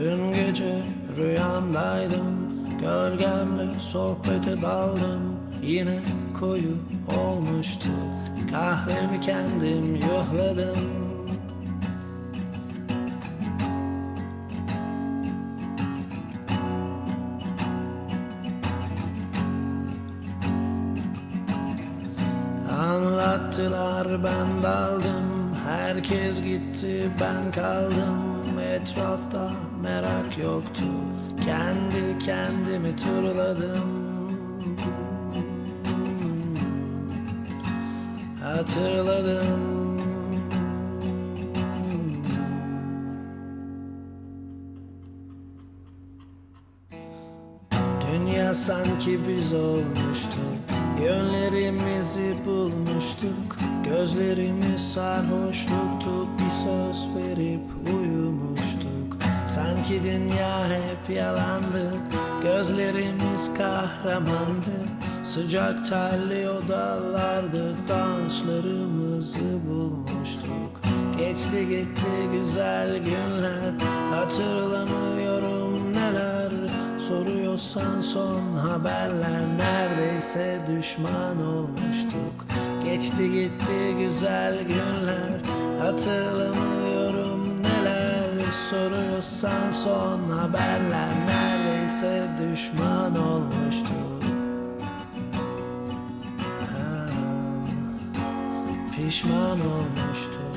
Dün gece rüyamdaydım Gölgemle sohbete daldım Yine koyu olmuştu Kahvemi kendim yuhladım. Anlattılar ben daldım. Herkes gitti ben kaldım Etrafta merak yoktu. Kendi kendimi turladım. Hatırladım. Dünya sanki biz olmuştuk Yönlerimizi bulmuştuk. Gözlerimiz sarhoşluktu. Bir söz verip Sanki dünya hep yalandı. Gözlerimiz kahramandı. Sıcak terli odalarda Danslarımızı bulmuştuk. Geçti gitti güzel günler. Hatırlamıyorum neler. Soruyorsan son haberler. Neredeyse düşman olmuştuk. Geçti gitti güzel günler. Hatırlamıyorum neler. Soruyorsan son haberler Neredeyse düşman olmuştuk Ha, Pişman olmuştuk